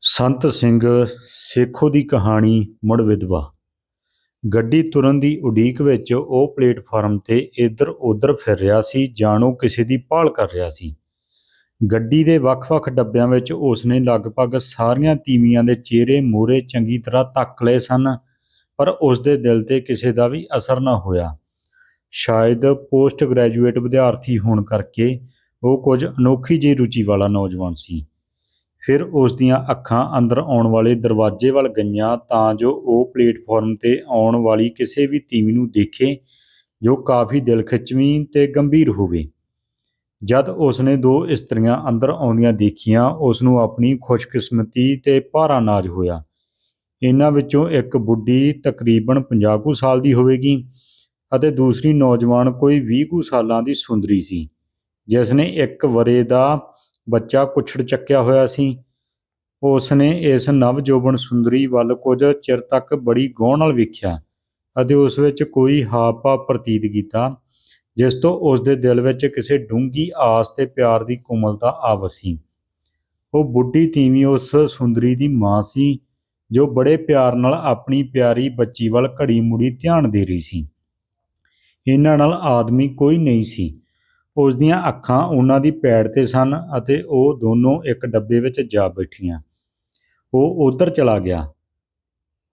ਸੰਤ ਸਿੰਘ ਸੇਖੋਂ ਦੀ ਕਹਾਣੀ ਮੁੜ ਵਿਧਵਾ। ਗੱਡੀ ਤੁਰਨ ਦੀ ਉਡੀਕ ਵਿੱਚ ਉਹ ਪਲੇਟਫਾਰਮ ਤੇ ਇੱਧਰ ਉੱਧਰ ਫਿਰ ਰਿਹਾ ਸੀ, ਜਾਣੋ ਕਿਸੇ ਦੀ ਭਾਲ ਕਰ ਰਿਹਾ ਸੀ। ਗੱਡੀ ਦੇ ਵੱਖ-ਵੱਖ ਡੱਬਿਆਂ ਵਿੱਚ ਉਸਨੇ ਲਗਭਗ ਸਾਰੀਆਂ ਤੀਵੀਆਂ ਦੇ ਚਿਹਰੇ ਮੂਹਰੇ ਚੰਗੀ ਤਰ੍ਹਾਂ ਤੱਕ ਲਏ ਸਨ, ਪਰ ਉਸਦੇ ਦਿਲ ਤੇ ਕਿਸੇ ਦਾ ਵੀ ਅਸਰ ਨਾ ਹੋਇਆ। ਸ਼ਾਇਦ ਪੋਸਟ ਗ੍ਰੈਜੂਏਟ ਵਿਦਿਆਰਥੀ ਹੋਣ ਕਰਕੇ ਉਹ ਕੁਝ ਅਨੋਖੀ ਜਿਹੀ ਰੁਚੀ ਵਾਲਾ ਨੌਜਵਾਨ ਸੀ। ਫਿਰ ਉਸ ਦੀਆਂ ਅੱਖਾਂ ਅੰਦਰ ਆਉਣ ਵਾਲੇ ਦਰਵਾਜ਼ੇ ਵੱਲ ਗਈਆਂ ਤਾਂ ਜੋ ਉਹ ਪਲੇਟਫਾਰਮ ਤੇ ਆਉਣ ਵਾਲੀ ਕਿਸੇ ਵੀ ਤੀਵੀਂ ਨੂੰ ਦੇਖੇ ਜੋ ਕਾਫੀ ਦਿਲ ਖਿੱਚਵੀਂ ਤੇ ਗੰਭੀਰ ਹੋਵੇ। ਜਦ ਉਸਨੇ ਦੋ ਇਸਤਰੀਆਂ ਅੰਦਰ ਆਉਂਦੀਆਂ ਦੇਖੀਆਂ ਉਸ ਨੂੰ ਆਪਣੀ ਖੁਸ਼ਕਿਸਮਤੀ ਤੇ ਭਾਰਾ ਨਾਜ਼ ਹੋਇਆ। ਇਹਨਾਂ ਵਿੱਚੋਂ ਇੱਕ ਬੁੱਢੀ ਤਕਰੀਬਨ 50 ਕੁ ਸਾਲ ਦੀ ਹੋਵੇਗੀ ਅਤੇ ਦੂਸਰੀ ਨੌਜਵਾਨ ਕੋਈ 20 ਕੁ ਸਾਲਾਂ ਦੀ ਸੁੰਦਰੀ ਸੀ ਜਿਸ ਨੇ ਇੱਕ ਵਰੇ ਦਾ ਬੱਚਾ ਕੁਛੜ ਚੱਕਿਆ ਹੋਇਆ ਸੀ। ਉਸ ਨੇ ਇਸ ਨਵਜੋਬਨ ਸੁੰਦਰੀ ਵੱਲ ਕੁਝ ਚਿਰ ਤੱਕ ਬੜੀ ਗੌਰ ਨਾਲ ਵੇਖਿਆ ਅਤੇ ਉਸ ਵਿੱਚ ਕੋਈ ਹਾਵ ਭਾਵ ਪ੍ਰਤੀਤ ਕੀਤਾ, ਜਿਸ ਤੋਂ ਉਸ ਦੇ ਦਿਲ ਵਿੱਚ ਕਿਸੇ ਡੂੰਗੀ ਆਸ ਤੇ ਪਿਆਰ ਦੀ ਕੋਮਲਤਾ ਆ ਵਸੀ। ਉਹ ਬੁੱਢੀ ਤੀਵੀਂ ਉਸ ਸੁੰਦਰੀ ਦੀ ਮਾਂ ਸੀ, ਜੋ ਬੜੇ ਪਿਆਰ ਨਾਲ ਆਪਣੀ ਪਿਆਰੀ ਬੱਚੀ ਵੱਲ ਘੜੀ ਮੁੜੀ ਧਿਆਨ ਦੇ ਰਹੀ ਸੀ। ਇਹਨਾਂ ਨਾਲ ਆਦਮੀ ਕੋਈ ਨਹੀਂ ਸੀ। ਉਸ ਦੀਆਂ ਅੱਖਾਂ ਉਹਨਾਂ ਦੀ ਪੈੜ ਤੇ ਸਨ ਅਤੇ ਉਹ ਦੋਨੋਂ ਇੱਕ ਡੱਬੇ ਵਿੱਚ ਜਾ ਬੈਠੀਆਂ। ਉਹ ਉਧਰ ਚਲਾ ਗਿਆ।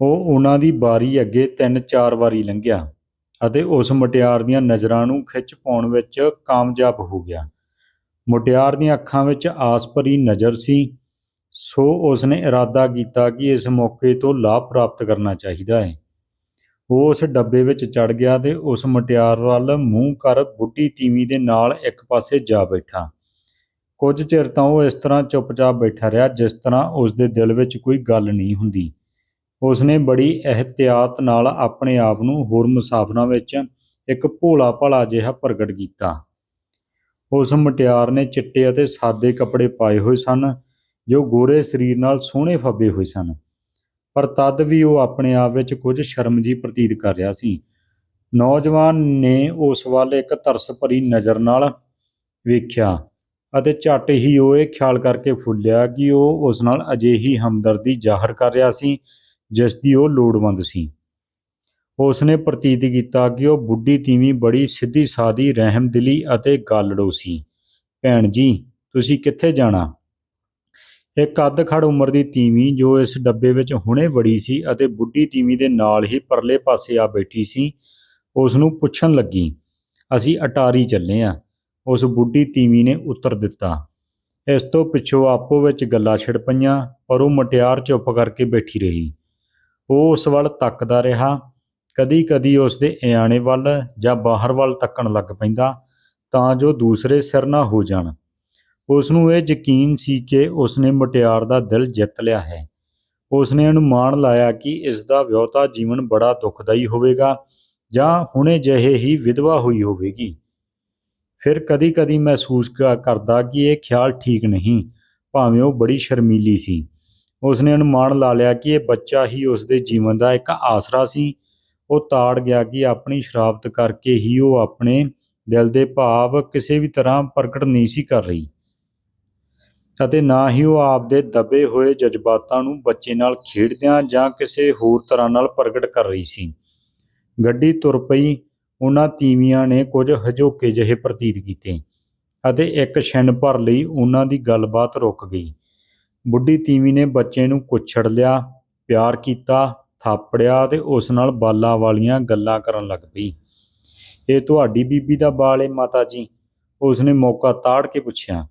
ਉਹ ਉਹਨਾਂ ਦੀ ਬਾਰੀ ਅੱਗੇ ਤਿੰਨ ਚਾਰ ਵਾਰੀ ਲੰਘਿਆ ਅਤੇ ਉਸ ਮੁਟਿਆਰ ਦੀਆਂ ਨਜ਼ਰਾਂ ਨੂੰ ਖਿੱਚ ਪਾਉਣ ਵਿੱਚ ਕਾਮਯਾਬ ਹੋ ਗਿਆ। ਮੁਟਿਆਰ ਦੀਆਂ ਅੱਖਾਂ ਵਿੱਚ ਆਸ ਭਰੀ ਨਜ਼ਰ ਸੀ। ਸੋ ਉਸ ਨੇ ਇਰਾਦਾ ਕੀਤਾ ਕਿ ਇਸ ਮੌਕੇ ਤੋਂ ਲਾਭ ਪ੍ਰਾਪਤ ਕਰਨਾ ਚਾਹੀਦਾ ਹੈ। ਉਹ ਉਸ ਡੱਬੇ ਵਿੱਚ ਚੜ ਗਿਆ ਤੇ ਉਸ ਮਟਿਆਰ ਵੱਲ ਮੂੰਹ ਕਰ ਬੁੱਢੀ ਤੀਵੀਂ ਦੇ ਨਾਲ ਇੱਕ ਪਾਸੇ ਜਾ ਬੈਠਾ। ਕੁਝ ਚਿਰ ਤਾਂ ਉਹ ਇਸ ਤਰ੍ਹਾਂ ਚੁੱਪਚਾਪ ਬੈਠਾ ਰਿਹਾ ਜਿਸ ਤਰ੍ਹਾਂ ਉਸ ਦੇ ਦਿਲ ਵਿੱਚ ਕੋਈ ਗੱਲ ਨਹੀਂ ਹੁੰਦੀ। ਉਸ ਨੇ ਬੜੀ ਇhtiyਾਤ ਨਾਲ ਆਪਣੇ ਆਪ ਨੂੰ ਹੋਰ ਮੁਸਾਫਰਾਂ ਵਿੱਚ ਇੱਕ ਭੋਲਾ ਭਲਾ ਜਿਹਾ ਪ੍ਰਗਟ ਕੀਤਾ। ਉਸ ਮਟਿਆਰ ਨੇ ਚਿੱਟੇ ਅਤੇ ਸਾਦੇ ਕੱਪੜੇ ਪਾਏ ਹੋਏ ਸਨ, ਜੋ ਗੋਰੇ ਸਰੀਰ ਨਾਲ ਸੋਹਣੇ ਫੱਬੇ ਹੋਏ ਸਨ। ਪਰ ਤਦ ਵੀ ਉਹ ਆਪਣੇ ਆਪ ਵਿੱਚ ਕੁਝ ਸ਼ਰਮ ਜੀ ਪ੍ਰਤੀਤ ਕਰ ਰਿਹਾ ਸੀ। ਨੌਜਵਾਨ ਨੇ ਉਸ ਵੱਲ ਇੱਕ ਤਰਸ ਭਰੀ ਨਜ਼ਰ ਨਾਲ ਵੇਖਿਆ ਅਤੇ ਝੱਟ ਹੀ ਉਹ ਇਹ ਖਿਆਲ ਕਰਕੇ ਫੁੱਲਿਆ ਕਿ ਉਹ ਉਸ ਨਾਲ ਅਜਿਹੀ ਹਮਦਰਦੀ ਜ਼ਾਹਰ ਕਰ ਰਿਹਾ ਸੀ ਜਿਸ ਦੀ ਉਹ ਲੋੜਵੰਦ ਸੀ। ਉਸ ਨੇ ਪ੍ਰਤੀਤ ਕੀਤਾ ਕਿ ਉਹ ਬੁੱਢੀ ਤੀਵੀਂ ਬੜੀ ਸਿੱਧੀ ਸਾਦੀ ਰਹਿਮਦਿਲੀ ਅਤੇ ਗੱਲੜੋ ਸੀ। ਭੈਣ ਜੀ, ਤੁਸੀਂ ਕਿੱਥੇ ਜਾਣਾ? ਇੱਕ ਅੱਧ ਖੜ ਉਮਰ ਦੀ ਤੀਵੀਂ ਜੋ ਇਸ ਡੱਬੇ ਵਿੱਚ ਹੁਣੇ ਵੜੀ ਸੀ ਅਤੇ ਬੁੱਢੀ ਤੀਵੀਂ ਦੇ ਨਾਲ ਹੀ ਪਰਲੇ ਪਾਸੇ ਆ ਬੈਠੀ ਸੀ ਉਸ ਨੂੰ ਪੁੱਛਣ ਲੱਗੀ, ਅਸੀਂ ਅਟਾਰੀ ਚੱਲੇ ਆ। ਉਸ ਬੁੱਢੀ ਤੀਵੀਂ ਨੇ ਉੱਤਰ ਦਿੱਤਾ, ਇਸ ਤੋਂ ਪਿੱਛੋਂ ਆਪੋ ਵਿੱਚ ਗੱਲਾਂ ਛਿੜ ਪਈਆਂ, ਪਰ ਉਹ ਮਟਿਆਰ ਚੁੱਪ ਕਰਕੇ ਬੈਠੀ ਰਹੀ। ਉਹ ਉਸ ਵੱਲ ਤੱਕਦਾ ਰਿਹਾ, ਕਦੀ-ਕਦੀ ਉਸ ਦੇ ਇਆਣੇ ਵੱਲ ਜਾਂ ਬਾਹਰ ਵੱਲ ਤੱਕਣ ਲੱਗ ਪੈਂਦਾ ਤਾਂ ਜੋ ਦੂਸਰੇ ਸਿਰ ਨਾ ਹੋ ਜਾਣ। ਉਸ ਨੂੰ ਇਹ ਯਕੀਨ ਸੀ ਕਿ ਉਸ ਨੇ ਮੁਟਿਆਰ ਦਾ ਦਿਲ ਜਿੱਤ ਲਿਆ ਹੈ। ਉਸ ਨੇ ਅਨੁਮਾਨ ਲਾਇਆ ਕਿ ਇਸ ਦਾ ਵਿਆਹਤਾ ਜੀਵਨ ਬੜਾ ਦੁਖਦਾਈ ਹੋਵੇਗਾ ਜਾਂ ਹੁਣੇ ਜਿਹੇ ਹੀ ਵਿਧਵਾ ਹੋਈ ਹੋਵੇਗੀ। ਫਿਰ ਕਦੀ-ਕਦੀ ਮਹਿਸੂਸ ਕਰਦਾ ਕਿ ਇਹ ਖਿਆਲ ਠੀਕ ਨਹੀਂ, ਭਾਵੇਂ ਉਹ ਬੜੀ ਸ਼ਰਮੀਲੀ ਸੀ। ਉਸ ਨੇ ਅਨੁਮਾਨ ਲਾ ਲਿਆ ਕਿ ਇਹ ਬੱਚਾ ਹੀ ਉਸ ਦੇ ਜੀਵਨ ਦਾ ਇੱਕ ਆਸਰਾ ਸੀ। ਉਹ ਤਾੜ ਗਿਆ ਕਿ ਆਪਣੀ ਸ਼ਰਾਬਤ ਕਰਕੇ ਹੀ ਉਹ ਆਪਣੇ ਦਿਲ ਦੇ ਭਾਵ ਕਿਸੇ ਵੀ ਤਰ੍ਹਾਂ ਪ੍ਰਗਟ ਨਹੀਂ ਸੀ ਕਰ ਰਹੀ। ਅਤੇ ਨਾ ਹੀ ਉਹ ਆਪਦੇ ਦਬੇ ਹੋਏ ਜਜ਼ਬਾਤਾਂ ਨੂੰ ਬੱਚੇ ਨਾਲ ਖੇਡਦਿਆਂ ਜਾਂ ਕਿਸੇ ਹੋਰ ਤਰ੍ਹਾਂ ਨਾਲ ਪ੍ਰਗਟ ਕਰ ਰਹੀ ਸੀ। ਗੱਡੀ ਤੁਰ ਪਈ, ਉਹਨਾਂ ਤੀਵੀਆਂ ਨੇ ਕੁਝ ਹਜੋਕੇ ਜਿਹੇ ਪ੍ਰਤੀਤ ਕੀਤੇ ਅਤੇ ਇੱਕ ਛਿਨ ਭਰ ਲਈ ਉਹਨਾਂ ਦੀ ਗੱਲਬਾਤ ਰੁਕ ਗਈ। ਬੁੱਢੀ ਤੀਵੀ ਨੇ ਬੱਚੇ ਨੂੰ ਕੁੱਛੜ ਲਿਆ, ਪਿਆਰ ਕੀਤਾ, ਥਾਪੜਿਆ ਤੇ ਉਸ ਨਾਲ ਬਾਲਾਂ ਵਾਲੀਆਂ ਗੱਲਾਂ ਕਰਨ ਲੱਗ ਪਈ। ਇਹ ਤੁਹਾਡੀ ਬੀਬੀ ਦਾ ਬਾਲ ਏ ਮਾਤਾ ਜੀ ਉਸ ਨੇ ਮੌਕਾ ਤਾੜ ਕੇ ਪੁੱਛਿਆ।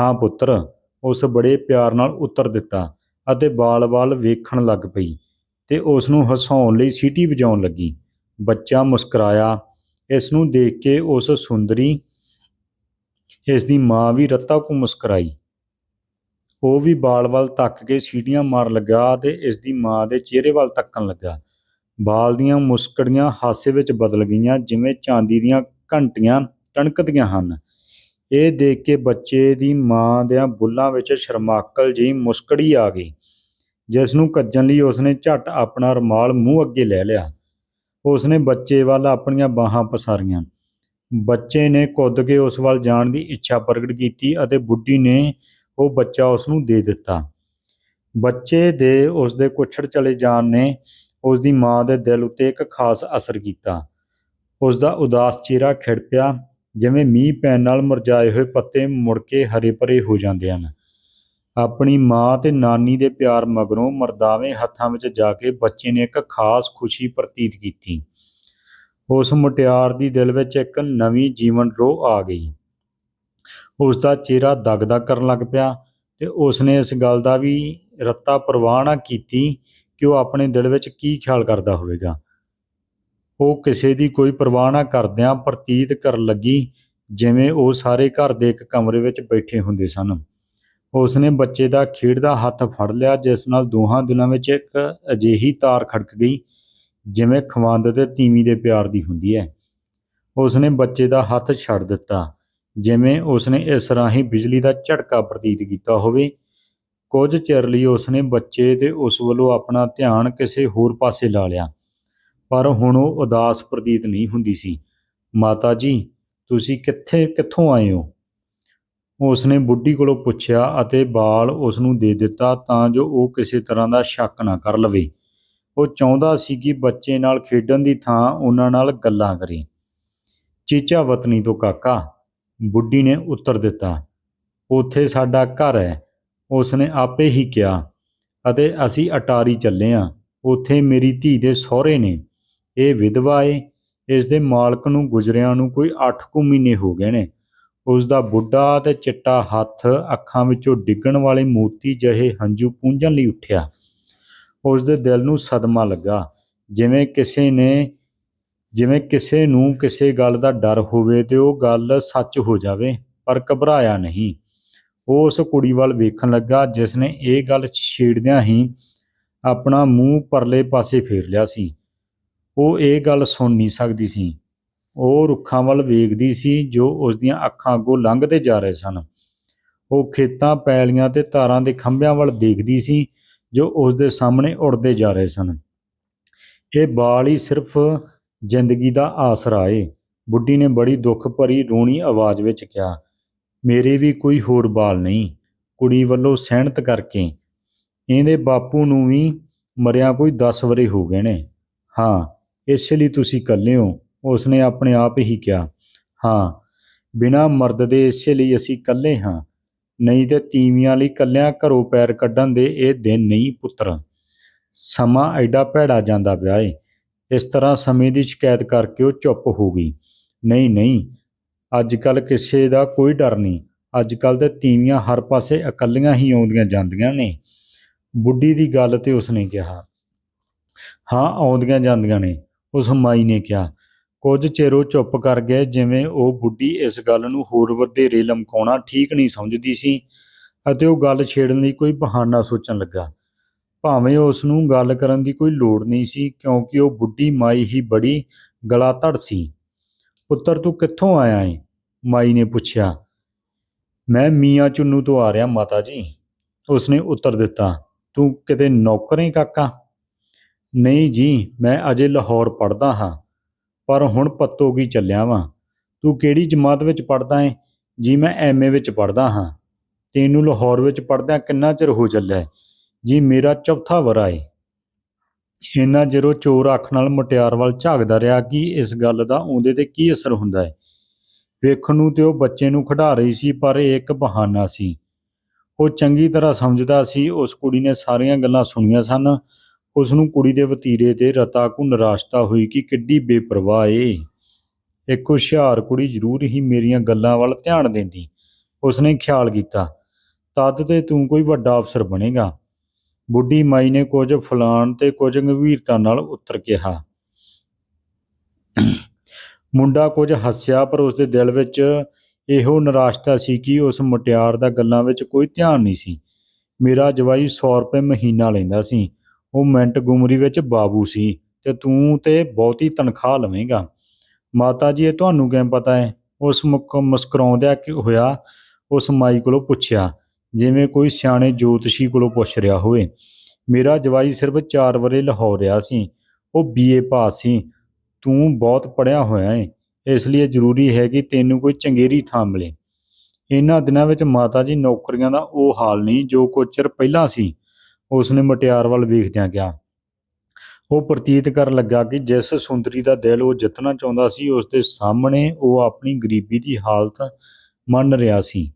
ਹਾਂ ਪੁੱਤਰ, ਉਸ ਬੜੇ ਪਿਆਰ ਨਾਲ ਉੱਤਰ ਦਿੱਤਾ ਅਤੇ ਬਾਲ-ਬਾਲ ਵੇਖਣ ਲੱਗ ਪਈ ਤੇ ਉਸ ਨੂੰ ਹਸਾਉਣ ਲਈ ਸੀਟੀ ਵਜਾਉਣ ਲੱਗੀ। ਬੱਚਾ ਮੁਸਕਰਾਇਆ। ਇਸ ਨੂੰ ਦੇਖ ਕੇ ਉਸ ਸੁੰਦਰੀ, ਇਸ ਦੀ ਮਾਂ ਵੀ ਰੱਤਾ ਕੋ ਮੁਸਕਰਾਈ। ਉਹ ਵੀ ਬਾਲ ਵੱਲ ਤੱਕ ਕੇ ਸੀਟੀਆਂ ਮਾਰ ਲੱਗਾ ਤੇ ਇਸ ਦੀ ਮਾਂ ਦੇ ਚਿਹਰੇ ਵੱਲ ਤੱਕਣ ਲੱਗਾ। ਬਾਲ ਦੀਆਂ ਮੁਸਕੜੀਆਂ ਹਾਸੇ ਵਿੱਚ ਬਦਲ ਗਈਆਂ ਜਿਵੇਂ ਚਾਂਦੀ ਦੀਆਂ ਘੰਟੀਆਂ ਟਣਕਦੀਆਂ ਹਨ। ਇਹ ਦੇਖ ਕੇ ਬੱਚੇ ਦੀ ਮਾਂ ਦੇ ਬੁੱਲਾਂ ਵਿੱਚ ਸ਼ਰਮਾਕਲ ਜਿਹੀ ਮੁਸਕੜੀ ਆ ਗਈ, ਜਿਸ ਨੂੰ ਕੱਜਣ ਲਈ ਉਸਨੇ ਝੱਟ ਆਪਣਾ ਰੁਮਾਲ ਮੂੰਹ ਅੱਗੇ ਲੈ ਲਿਆ। ਉਸਨੇ ਬੱਚੇ ਵੱਲ ਆਪਣੀਆਂ ਬਾਹਾਂ ਪਸਾਰੀਆਂ। ਬੱਚੇ ਨੇ ਕੁੱਦ ਕੇ ਉਸ ਵੱਲ ਜਾਣ ਦੀ ਇੱਛਾ ਪ੍ਰਗਟ ਕੀਤੀ ਅਤੇ ਬੁੱਢੀ ਨੇ ਉਹ ਬੱਚਾ ਉਸ ਨੂੰ ਦੇ ਦਿੱਤਾ। ਬੱਚੇ ਦੇ ਉਸ ਦੇ ਕੁੱਛੜ ਚਲੇ ਜਾਣ ਨੇ ਉਸ ਦੀ ਮਾਂ ਦੇ ਦਿਲ ਉੱਤੇ ਇੱਕ ਖਾਸ ਅਸਰ ਕੀਤਾ। ਉਸ ਦਾ ਉਦਾਸ ਚਿਹਰਾ ਖਿੜ ਪਿਆ। ਜਿਵੇਂ ਮੀਂਹ ਪੈਣ ਨਾਲ ਮੁਰਝਾਏ ਹੋਏ ਪੱਤੇ ਮੁੜ ਕੇ ਹਰੇ ਭਰੇ ਹੋ ਜਾਂਦੇ ਹਨ। ਆਪਣੀ ਮਾਂ ਤੇ ਨਾਨੀ ਦੇ ਪਿਆਰ ਮਗਰੋਂ ਮਰਦਾਵੇਂ ਹੱਥਾਂ ਵਿੱਚ ਜਾ ਕੇ ਬੱਚੇ ਨੇ ਇੱਕ ਖਾਸ ਖੁਸ਼ੀ ਪ੍ਰਤੀਤ ਕੀਤੀ। ਉਸ ਮੁਟਿਆਰ ਦੀ ਦਿਲ ਵਿੱਚ ਇੱਕ ਨਵੀਂ ਜੀਵਨ ਰੋਹ ਆ ਗਈ। ਉਸ ਦਾ ਚਿਹਰਾ ਦਗਦਗ ਕਰਨ ਲੱਗ ਪਿਆ ਤੇ ਉਸ ਨੇ ਇਸ ਗੱਲ ਦਾ ਵੀ ਰੱਤਾ ਪਰਵਾਹ ਨਾ ਕੀਤੀ ਕਿ ਉਹ ਆਪਣੇ ਦਿਲ ਵਿੱਚ ਕੀ ਖਿਆਲ ਕਰਦਾ ਹੋਵੇਗਾ। ਉਹ ਕਿਸੇ ਦੀ ਕੋਈ ਪਰਵਾਹ ਨਾ ਕਰਦਿਆਂ ਪ੍ਰਤੀਤ ਕਰਨ ਲੱਗੀ, ਜਿਵੇਂ ਉਹ ਸਾਰੇ ਘਰ ਦੇ ਇੱਕ ਕਮਰੇ ਵਿੱਚ ਬੈਠੇ ਹੁੰਦੇ ਸਨ। ਉਸਨੇ ਬੱਚੇ ਦਾ ਖੇਡਦਾ ਹੱਥ ਫੜ ਲਿਆ, ਜਿਸ ਨਾਲ ਦੋਹਾਂ ਦਿਲਾਂ ਵਿੱਚ ਇੱਕ ਅਜਿਹੀ ਤਾਰ ਖੜਕ ਗਈ, ਜਿਵੇਂ ਖਵੰਦ ਤੇ ਤੀਵੀਂ ਦੇ ਪਿਆਰ ਦੀ ਹੁੰਦੀ ਹੈ। ਉਸਨੇ ਬੱਚੇ ਦਾ ਹੱਥ ਛੱਡ ਦਿੱਤਾ, ਜਿਵੇਂ ਉਸਨੇ ਇਸ ਰਾਹੀਂ ਬਿਜਲੀ ਦਾ ਝਟਕਾ ਪ੍ਰਤੀਤ ਕੀਤਾ ਹੋਵੇ। ਕੁਝ ਚਿਰ ਲਈ ਉਸਨੇ ਬੱਚੇ ਤੇ ਉਸ ਵੱਲੋਂ ਆਪਣਾ ਧਿਆਨ ਕਿਸੇ ਹੋਰ ਪਾਸੇ ਲਾ ਲਿਆ। ਪਰ ਹੁਣ ਉਹ ਉਦਾਸ ਪ੍ਰਤੀਤ ਨਹੀਂ ਹੁੰਦੀ ਸੀ। ਮਾਤਾ ਜੀ, ਤੁਸੀਂ ਕਿੱਥੇ, ਕਿੱਥੋਂ ਆਏ ਹੋ? ਉਸਨੇ ਬੁੱਢੀ ਕੋਲੋਂ ਪੁੱਛਿਆ ਅਤੇ ਬਾਲ ਉਸ ਨੂੰ ਦੇ ਦਿੱਤਾ ਤਾਂ ਜੋ ਉਹ ਕਿਸੇ ਤਰ੍ਹਾਂ ਦਾ ਸ਼ੱਕ ਨਾ ਕਰ ਲਵੇ। ਉਹ ਚਾਹੁੰਦਾ ਸੀ ਕਿ ਬੱਚੇ ਨਾਲ ਖੇਡਣ ਦੀ ਥਾਂ ਉਹਨਾਂ ਨਾਲ ਗੱਲਾਂ ਕਰੇ। ਚੀਚਾ ਵਤਨੀ ਤੋਂ ਕਾਕਾ, ਬੁੱਢੀ ਨੇ ਉੱਤਰ ਦਿੱਤਾ, ਉੱਥੇ ਸਾਡਾ ਘਰ ਹੈ। ਉਸਨੇ ਆਪੇ ਹੀ ਕਿਹਾ, ਅਤੇ ਅਸੀਂ ਅਟਾਰੀ ਚੱਲੇ ਹਾਂ ਉੱਥੇ ਮੇਰੀ ਧੀ ਦੇ ਸਹੁਰੇ ਨੇ। ਇਹ ਵਿਧਵਾ ਏ, ਇਸ ਦੇ ਮਾਲਕ ਨੂੰ ਗੁਜ਼ਰਿਆਂ ਨੂੰ ਕੋਈ 8 ਕੁ ਮਹੀਨੇ ਹੋ ਗਏ ਨੇ। ਉਸ ਦਾ ਬੁੱਢਾ ਤੇ ਚਿੱਟਾ ਹੱਥ ਅੱਖਾਂ ਵਿੱਚੋਂ ਡਿੱਗਣ ਵਾਲੇ ਮੋਤੀ ਜਿਹੇ ਹੰਝੂ ਪੂੰਝਣ ਲਈ ਉੱਠਿਆ। ਉਸ ਦੇ ਦਿਲ ਨੂੰ ਸਦਮਾ ਲੱਗਾ। ਜਿਵੇਂ ਕਿਸੇ ਨੇ, ਜਿਵੇਂ ਕਿਸੇ ਨੂੰ ਕਿਸੇ ਗੱਲ ਦਾ ਡਰ ਹੋਵੇ ਤੇ ਉਹ ਗੱਲ ਸੱਚ ਹੋ ਜਾਵੇ, ਪਰ ਘਬਰਾਇਆ ਨਹੀਂ। ਉਹ ਉਸ ਕੁੜੀ ਵੱਲ ਵੇਖਣ ਲੱਗਾ, ਜਿਸ ਨੇ ਇਹ ਗੱਲ ਛੇੜਦਿਆਂ ਹੀ ਆਪਣਾ ਮੂੰਹ ਪਰਲੇ ਪਾਸੇ ਫੇਰ ਲਿਆ ਸੀ। ਉਹ ਇਹ ਗੱਲ ਸੁਣ ਨਹੀਂ ਸਕਦੀ ਸੀ। ਉਹ ਰੁੱਖਾਂ ਵੱਲ ਵੇਖਦੀ ਸੀ ਜੋ ਉਸ ਦੀਆਂ ਅੱਖਾਂ ਅੱਗੋਂ ਲੰਘਦੇ ਜਾ ਰਹੇ ਸਨ। ਉਹ ਖੇਤਾਂ, ਪੈਲੀਆਂ ਤੇ ਤਾਰਾਂ ਦੇ ਖੰਭਿਆਂ ਵੱਲ ਦੇਖਦੀ ਸੀ ਜੋ ਉਸ ਦੇ ਸਾਹਮਣੇ ਉੜਦੇ ਜਾ ਰਹੇ ਸਨ। ਇਹ ਬਾਲ ਹੀ ਸਿਰਫ ਜ਼ਿੰਦਗੀ ਦਾ ਆਸਰਾ ਏ। ਬੁੱਢੀ ਨੇ ਬੜੀ ਦੁੱਖ ਭਰੀ, ਰੋਣੀ ਆਵਾਜ਼ ਵਿੱਚ ਕਿਹਾ, ਮੇਰੇ ਵੀ ਕੋਈ ਹੋਰ ਬਾਲ ਨਹੀਂ। ਕੁੜੀ ਵੱਲੋਂ ਸਹਿਣਤ ਕਰਕੇ। ਇਹਦੇ ਬਾਪੂ ਨੂੰ ਵੀ ਮਰਿਆ ਕੋਈ 10 ਵਰੇ ਹੋ ਗਏ ਨੇ। ਹਾਂ ਇਸ ਲਈ ਤੁਸੀਂ ਇਕੱਲੇ ਹੋ। ਉਸਨੇ ਆਪਣੇ ਆਪ ਹੀ ਕਿਹਾ, ਹਾਂ, ਬਿਨਾ ਮਰਦ ਦੇ ਇਸੇ ਲਈ ਅਸੀਂ ਇਕੱਲੇ ਹਾਂ। ਨਹੀਂ ਤੇ ਤੀਵੀਆਂ ਲਈ ਕੱਲਿਆਂ ਘਰੋਂ ਪੈਰ ਕੱਢਣ ਦੇ ਇਹ ਦਿਨ ਨਹੀਂ, ਪੁੱਤਰ। ਸਮਾਂ ਐਡਾ ਭੈੜਾ ਜਾਂਦਾ ਪਿਆ ਏ। ਇਸ ਤਰ੍ਹਾਂ ਸਮੇਂ ਦੀ ਸ਼ਿਕਾਇਤ ਕਰਕੇ ਉਹ ਚੁੱਪ ਹੋ ਗਈ। ਨਹੀਂ ਨਹੀਂ ਅੱਜ ਕੱਲ ਕਿਸੇ ਦਾ ਕੋਈ ਡਰ ਨਹੀਂ। ਅੱਜ ਕੱਲ ਤੇ ਤੀਵੀਆਂ ਹਰ ਪਾਸੇ ਇਕੱਲੀਆਂ ਹੀ ਆਉਂਦੀਆਂ ਜਾਂਦੀਆਂ ਨੇ। ਬੁੱਢੀ ਦੀ ਗੱਲ ਤੇ ਉਸਨੇ ਕਿਹਾ, ਹਾਂ, ਆਉਂਦੀਆਂ ਜਾਂਦੀਆਂ ਨੇ। ਉਸ ਮਾਈ ਨੇ ਕਿਹਾ, ਕੁਝ ਚਿਰ ਉਹ ਚੁੱਪ ਕਰ ਗਏ, ਜਿਵੇਂ ਉਹ ਬੁੱਢੀ ਇਸ ਗੱਲ ਨੂੰ ਹੋਰ ਵਧੇਰੇ ਲਮਕਾਉਣਾ ਠੀਕ ਨਹੀਂ ਸਮਝਦੀ ਸੀ ਅਤੇ ਉਹ ਗੱਲ ਛੇੜਨ ਲਈ ਕੋਈ ਬਹਾਨਾ ਸੋਚਣ ਲੱਗਾ। ਭਾਵੇਂ ਉਸ ਨੂੰ ਗੱਲ ਕਰਨ ਦੀ ਕੋਈ ਲੋੜ ਨਹੀਂ ਸੀ, ਕਿਉਂਕਿ ਉਹ ਬੁੱਢੀ ਮਾਈ ਹੀ ਬੜੀ ਗਲਾ ਧੜ ਸੀ। ਪੁੱਤਰ, ਤੂੰ ਕਿੱਥੋਂ ਆਇਆ ਏ? ਮਾਈ ਨੇ ਪੁੱਛਿਆ। ਮੈਂ ਮੀਆਂ ਚੁੰਨੂ ਤੋਂ ਆ ਰਿਹਾ, ਮਾਤਾ ਜੀ। ਉਸਨੇ ਉੱਤਰ ਦਿੱਤਾ, ਤੂੰ ਕਿਤੇ ਨੌਕਰ ਏ, ਕਾਕਾ? ਨਹੀਂ ਜੀ, ਮੈਂ ਅਜੇ ਲਾਹੌਰ ਪੜ੍ਹਦਾ ਹਾਂ, ਪਰ ਹੁਣ ਪੱਤੋਗੀ ਚੱਲਿਆ ਵਾਂ? ਤੂੰ ਕਿਹੜੀ ਜਮਾਤ ਵਿੱਚ ਪੜ੍ਹਦਾ ਏ? ਜੀ, ਮੈਂ ਐਮਏ ਵਿੱਚ ਪੜ੍ਹਦਾ ਹਾਂ। ਤੈਨੂੰ ਲਾਹੌਰ ਵਿੱਚ ਪੜ੍ਹਦਿਆਂ ਕਿੰਨਾ ਚਿਰ ਹੋ ਚੱਲਿਆ ਜੀ, ਮੇਰਾ ਚੌਥਾ ਵਰਾ ਏ। ਇੰਨਾ ਚਿਰ ਉਹ ਚੋਰ ਅੱਖ ਨਾਲ ਮੁਟਿਆਰ ਵੱਲ ਝਾਕਦਾ ਰਿਹਾ ਕਿ ਇਸ ਗੱਲ ਦਾ ਉਹਦੇ ਤੇ ਕੀ ਅਸਰ ਹੁੰਦਾ ਹੈ ਵੇਖਣ ਨੂੰ ਤੇ ਉਹ ਬੱਚੇ ਨੂੰ ਖਿਡਾ ਰਹੀ ਸੀ, ਪਰ ਇਹ ਇੱਕ ਬਹਾਨਾ ਸੀ। ਉਹ ਚੰਗੀ ਤਰ੍ਹਾਂ ਸਮਝਦਾ ਸੀ, ਉਸ ਕੁੜੀ ਨੇ ਸਾਰੀਆਂ ਗੱਲਾਂ ਸੁਣੀਆਂ ਸਨ ਉਸ ਨੂੰ ਕੁੜੀ ਦੇ ਵਤੀਰੇ ਤੇ ਰਤਾ ਕੁ ਨਿਰਾਸ਼ਤਾ ਹੋਈ ਕਿ ਕਿੱਡੀ ਬੇਪਰਵਾਹ ਏ। ਇੱਕ ਹੁਸ਼ਿਆਰ ਕੁੜੀ ਜ਼ਰੂਰ ਹੀ ਮੇਰੀਆਂ ਗੱਲਾਂ ਵੱਲ ਧਿਆਨ ਦਿੰਦੀ। ਉਸਨੇ ਖਿਆਲ ਕੀਤਾ, ਤਦ ਤੇ ਤੂੰ ਕੋਈ ਵੱਡਾ ਅਫਸਰ ਬਣੇਗਾ। ਬੁੱਢੀ ਮਾਈ ਨੇ ਕੁਝ ਫਲਾਣ ਤੇ ਕੁਝ ਗੰਭੀਰਤਾ ਨਾਲ ਉੱਤਰ ਕਿਹਾ। ਮੁੰਡਾ ਕੁਝ ਹੱਸਿਆ, ਪਰ ਉਸਦੇ ਦਿਲ ਵਿੱਚ ਇਹੋ ਨਿਰਾਸ਼ਤਾ ਸੀ ਕਿ ਉਸ ਮੁਟਿਆਰ ਦਾ ਗੱਲਾਂ ਵਿੱਚ ਕੋਈ ਧਿਆਨ ਨਹੀਂ ਸੀ। ਮੇਰਾ ਜਵਾਈ 100 ਰੁਪਏ ਮਹੀਨਾ ਲੈਂਦਾ ਸੀ। ਉਹ ਮਿੰਟ ਗੁਮਰੀ ਵਿੱਚ ਬਾਬੂ ਸੀ ਤੇ ਤੂੰ ਤੇ ਬਹੁਤੀ ਤਨਖਾਹ ਲਵੇਂਗਾ। ਮਾਤਾ ਜੀ, ਇਹ ਤੁਹਾਨੂੰ ਕਿਵੇਂ ਪਤਾ ਹੈ? ਉਸ ਮੁਕ, ਮੁਸਕਰਾਉਂਦਿਆਂ ਕਿ ਹੋਇਆ, ਉਸ ਮਾਈ ਕੋਲੋਂ ਪੁੱਛਿਆ, ਜਿਵੇਂ ਕੋਈ ਸਿਆਣੇ ਜੋਤਸ਼ੀ ਕੋਲੋਂ ਪੁੱਛ ਰਿਹਾ ਹੋਵੇ। ਮੇਰਾ ਜਵਾਈ ਸਿਰਫ 4 ਵਰੇ ਲਾਹੌਰ ਰਿਹਾ ਸੀ। ਉਹ ਬੀਏ ਪਾਸ ਸੀ। ਤੂੰ ਬਹੁਤ ਪੜਿਆ ਹੋਇਆ ਹੈ ਇਸ ਲਈ ਜ਼ਰੂਰੀ ਹੈ ਕਿ ਤੈਨੂੰ ਕੋਈ ਚੰਗੇਰੀ ਥਾਂ ਮਿਲੇ। ਇਹਨਾਂ ਦਿਨਾਂ ਵਿੱਚ ਮਾਤਾ ਜੀ ਨੌਕਰੀਆਂ ਦਾ ਉਹ ਹਾਲ ਨਹੀਂ ਜੋ ਕੁਝ ਚਿਰ ਪਹਿਲਾਂ ਸੀ। ਉਸਨੇ ਮਟਿਆਰ ਵੱਲ ਵੇਖਦਿਆਂ ਕਿਹਾ, ਉਹ ਪ੍ਰਤੀਤ ਕਰਨ ਲੱਗਾ ਕਿ ਜਿਸ ਸੁੰਦਰੀ ਦਾ ਦਿਲ ਉਹ ਜਿੱਤਣਾ ਚਾਹੁੰਦਾ ਸੀ ਉਸ ਦੇ ਸਾਹਮਣੇ ਉਹ ਆਪਣੀ ਗਰੀਬੀ ਦੀ ਹਾਲਤ ਮੰਨ ਰਿਹਾ ਸੀ।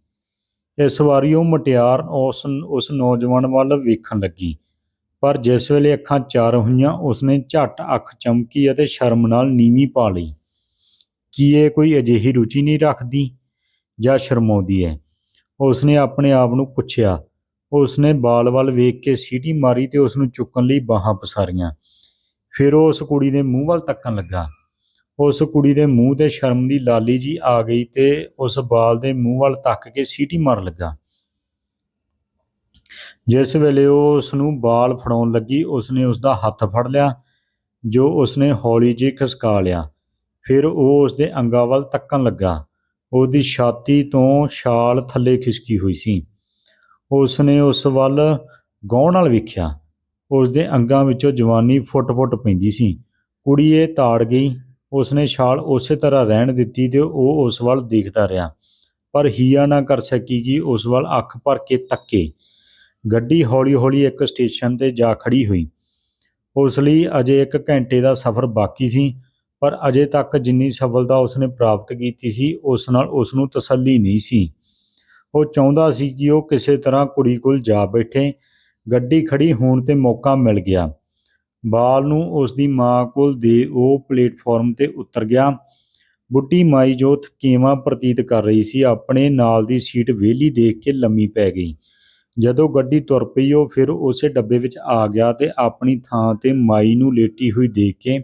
ਇਸ ਵਾਰੀ ਉਹ ਮੁਟਿਆਰ ਉਸ ਉਸ ਨੌਜਵਾਨ ਵੱਲ ਵੇਖਣ ਲੱਗੀ, ਪਰ ਜਿਸ ਵੇਲੇ ਅੱਖਾਂ ਚਾਰ ਹੋਈਆਂ, ਉਸਨੇ ਝੱਟ ਅੱਖ ਚਮਕੀ ਅਤੇ ਸ਼ਰਮ ਨਾਲ ਨੀਵੀਂ ਪਾ ਲਈ। ਕੀ ਇਹ ਕੋਈ ਅਜਿਹੀ ਰੁਚੀ ਨਹੀਂ ਰੱਖਦੀ ਜਾਂ ਸ਼ਰਮਾਉਂਦੀ ਹੈ? ਉਸਨੇ ਆਪਣੇ ਆਪ ਨੂੰ ਪੁੱਛਿਆ ਉਸਨੇ ਬਾਲ ਵੱਲ ਵੇਖ ਕੇ ਸੀਟੀ ਮਾਰੀ ਤੇ ਉਸ ਨੂੰ ਚੁੱਕਣ ਲਈ ਬਾਹਾਂ ਪਸਾਰੀਆਂ। ਫਿਰ ਉਹ ਉਸ ਕੁੜੀ ਦੇ ਮੂੰਹ ਵੱਲ ਤੱਕਣ ਲੱਗਾ। ਉਸ ਕੁੜੀ ਦੇ ਮੂੰਹ ਤੇ ਸ਼ਰਮ ਦੀ ਲਾਲੀ ਜੀ ਆ ਗਈ ਤੇ ਉਸ ਬਾਲ ਦੇ ਮੂੰਹ ਵੱਲ ਤੱਕ ਕੇ ਸੀਟੀ ਮਾਰਨ ਲੱਗਾ। ਜਿਸ ਵੇਲੇ ਉਹ ਉਸ ਨੂੰ ਬਾਲ ਫੜਾਉਣ ਲੱਗੀ, ਉਸਨੇ ਉਸ ਦਾ ਹੱਥ ਫੜ ਲਿਆ, ਜੋ ਉਸਨੇ ਹੌਲੀ ਜਿਹੀ ਖਸਕਾ ਲਿਆ। ਫਿਰ ਉਹ ਉਸ ਦੇ ਅੰਗਾਂ ਵੱਲ ਤੱਕਣ ਲੱਗਾ। ਉਹਦੀ ਛਾਤੀ ਤੋਂ ਛਾਲ ਥੱਲੇ ਖਿਸਕੀ ਹੋਈ ਸੀ। ਉਸਨੇ ਉਸ ਵੱਲ ਗੌਣ ਨਾਲ ਵੇਖਿਆ। ਉਸ ਦੇ ਅੰਗਾਂ ਵਿੱਚੋਂ ਜਵਾਨੀ ਫੁੱਟ-ਫੁੱਟ ਪੈਂਦੀ ਸੀ। ਕੁੜੀ ਇਹ ਤਾੜ ਗਈ। ਉਸਨੇ ਛਾਲ ਉਸੇ ਤਰ੍ਹਾਂ ਰਹਿਣ ਦਿੱਤੀ ਤੇ ਉਹ ਉਸ ਵੱਲ ਦੇਖਦਾ ਰਿਹਾ। ਪਰ ਹੀਆ ਨਾ ਕਰ ਸਕੀ ਕਿ ਉਸ ਵੱਲ ਅੱਖ ਭਰ ਕੇ ਤੱਕੇ। ਗੱਡੀ ਹੌਲੀ-ਹੌਲੀ ਇੱਕ ਸਟੇਸ਼ਨ ਤੇ ਜਾ ਖੜੀ ਹੋਈ। ਉਸ ਲਈ ਅਜੇ ਇੱਕ ਘੰਟੇ ਦਾ ਸਫ਼ਰ ਬਾਕੀ ਸੀ, ਪਰ ਅਜੇ ਤੱਕ ਜਿੰਨੀ ਸਫਲਤਾ ਉਸਨੇ ਪ੍ਰਾਪਤ ਕੀਤੀ ਸੀ, ਉਸ ਨਾਲ ਉਸ ਨੂੰ ਤਸੱਲੀ ਨਹੀਂ ਸੀ। ਉਹ ਚਾਹੁੰਦਾ ਸੀ ਕਿ ਉਹ ਕਿਸੇ ਤਰ੍ਹਾਂ ਕੁੜੀ ਕੋਲ ਜਾ ਬੈਠੇ। ਗੱਡੀ ਖੜੀ ਹੋਣ ਤੇ ਮੌਕਾ ਮਿਲ ਗਿਆ। ਬਾਲ ਨੂੰ ਉਸ ਦੀ ਮਾਂ ਕੋਲ ਦੇ ਉਹ ਪਲੇਟਫਾਰਮ ਤੇ ਉਤਰ ਗਿਆ। ਬੁੱਢੀ ਮਾਈ ਜੋ ਥਕੇਵਾਂ ਪ੍ਰਤੀਤ ਕਰ ਰਹੀ ਸੀ। ਆਪਣੇ ਨਾਲ ਦੀ ਸੀਟ ਵਿਹਲੀ ਦੇਖ ਕੇ ਲੰਮੀ ਪੈ ਗਈ। ਜਦੋਂ ਗੱਡੀ ਤੁਰ ਪਈ, ਉਹ ਫਿਰ ਉਸੇ ਡੱਬੇ ਵਿੱਚ ਆ ਗਿਆ ਤੇ ਆਪਣੀ ਥਾਂ ਤੇ ਮਾਈ ਨੂੰ ਲੇਟੀ ਹੋਈ ਦੇਖ ਕੇ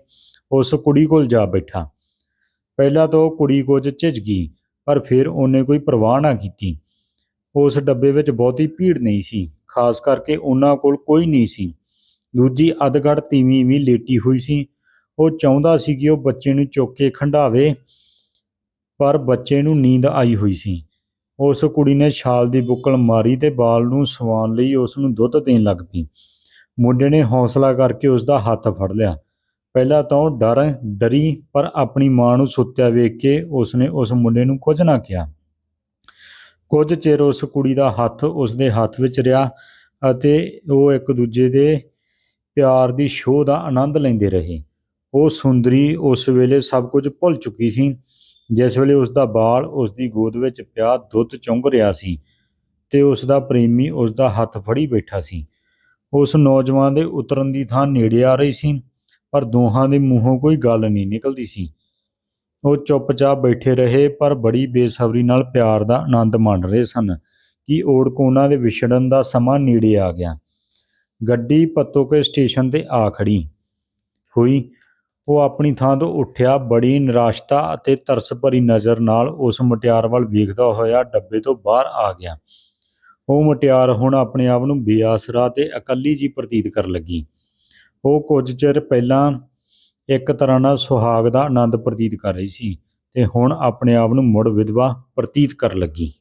ਉਸ ਕੁੜੀ ਕੋਲ ਜਾ ਬੈਠਾ। ਪਹਿਲਾਂ ਤਾਂ ਉਹ ਕੁੜੀ ਕੁਝ ਝਿਜਕੀ ਗਈ ਪਰ ਫਿਰ ਉਹਨੇ ਕੋਈ ਪਰਵਾਹ ਨਾ ਕੀਤੀ। ਉਸ ਡੱਬੇ ਵਿੱਚ ਬਹੁਤੀ ਭੀੜ ਨਹੀਂ ਸੀ, ਖਾਸ ਕਰਕੇ ਉਹਨਾਂ ਕੋਲ ਕੋਈ ਨਹੀਂ ਸੀ। ਦੂਜੀ ਅਧਗੜ ਤੀਵੀਂ ਵੀ ਲੇਟੀ ਹੋਈ ਸੀ। ਉਹ ਚਾਹੁੰਦਾ ਸੀ ਕਿ ਉਹ ਬੱਚੇ ਨੂੰ ਚੁੱਕ ਕੇ ਖੰਡਾਵੇ, ਪਰ ਬੱਚੇ ਨੂੰ ਨੀਂਦ ਆਈ ਹੋਈ ਸੀ। ਉਸ ਕੁੜੀ ਨੇ ਛਾਲ ਦੀ ਬੁੱਕਲ ਮਾਰੀ ਤੇ ਬਾਲ ਨੂੰ ਸਵਾਉਣ ਲਈ ਉਸ ਨੂੰ ਦੁੱਧ ਦੇਣ ਲੱਗ ਪਈ। ਮੁੰਡੇ ਨੇ ਹੌਸਲਾ ਕਰਕੇ ਉਸ ਦਾ ਹੱਥ ਫੜ ਲਿਆ। ਪਹਿਲਾਂ ਤਾਂ ਡਰ, ਡਰੀ, ਪਰ ਆਪਣੀ ਮਾਂ ਨੂੰ ਸੁੱਤਿਆ ਵੇਖ ਕੇ ਉਸਨੇ ਉਸ ਮੁੰਡੇ ਨੂੰ ਕੁਝ ਨਾ ਕਿਹਾ। ਕੁਝ ਚਿਰ ਉਸ ਕੁੜੀ ਦਾ ਹੱਥ ਉਸ ਦੇ ਹੱਥ ਵਿੱਚ ਰਿਹਾ ਅਤੇ ਉਹ ਇੱਕ ਦੂਜੇ ਦੇ ਪਿਆਰ ਦੀ ਸ਼ੋਅ ਦਾ ਆਨੰਦ ਲੈਂਦੇ ਰਹੇ। ਉਹ ਸੁੰਦਰੀ ਉਸ ਵੇਲੇ ਸਭ ਕੁਝ ਭੁੱਲ ਚੁੱਕੀ ਸੀ, ਜਿਸ ਵੇਲੇ ਉਸ ਦਾ ਬਾਲ ਉਸ ਦੀ ਗੋਦ ਵਿੱਚ ਪਿਆ ਦੁੱਧ ਚੁੰਘ ਰਿਹਾ ਸੀ ਤੇ ਉਸ ਦਾ ਪ੍ਰੇਮੀ ਉਸ ਦਾ ਹੱਥ ਫੜੀ ਬੈਠਾ ਸੀ। ਉਸ ਨੌਜਵਾਨ ਦੇ ਉਤਰਨ ਦੀ ਥਾਂ ਨੇੜੇ ਆ ਰਹੀ ਸੀ, ਪਰ ਦੋਹਾਂ ਦੇ ਮੂੰਹੋਂ ਕੋਈ ਗੱਲ ਨਹੀਂ ਨਿਕਲਦੀ ਸੀ। ਉਹ ਚੁੱਪਚਾਪ ਬੈਠੇ ਰਹੇ, ਪਰ ਬੜੀ ਬੇਸਬਰੀ ਨਾਲ ਪਿਆਰ ਦਾ ਆਨੰਦ ਮਾਣ ਰਹੇ ਸਨ ਕਿ ਓੜਕੋਨਾ ਦੇ ਵਿਛੜਨ ਦਾ ਸਮਾਂ ਨੇੜੇ ਆ ਗਿਆ। ਗੱਡੀ ਪੱਤੋਕੇ ਸਟੇਸ਼ਨ ਤੇ ਆ ਖੜੀ ਹੋਈ। ਉਹ ਆਪਣੀ ਥਾਂ ਤੋਂ ਉੱਠਿਆ, ਬੜੀ ਨਿਰਾਸ਼ਤਾ ਅਤੇ ਤਰਸ ਭਰੀ ਨਜ਼ਰ ਨਾਲ ਉਸ ਮੁਟਿਆਰ ਵੱਲ ਵੇਖਦਾ ਹੋਇਆ ਡੱਬੇ ਤੋਂ ਬਾਹਰ ਆ ਗਿਆ। ਉਹ ਮੁਟਿਆਰ ਹੁਣ ਆਪਣੇ ਆਪ ਨੂੰ ਬੇਆਸਰਾ ਤੇ ਇਕੱਲੀ ਜੀ ਪ੍ਰਤੀਤ ਕਰਨ ਲੱਗੀ। ਉਹ ਕੁਝ ਚਿਰ ਪਹਿਲਾਂ ਇੱਕ ਤਰ੍ਹਾਂ ਨਾਲ ਸੁਹਾਗ ਦਾ ਆਨੰਦ ਪ੍ਰਤੀਤ ਕਰ ਰਹੀ ਸੀ ਤੇ ਹੁਣ ਆਪਣੇ ਆਪ ਨੂੰ ਮੁੜ ਵਿਧਵਾ ਪ੍ਰਤੀਤ ਕਰਨ ਲੱਗੀ।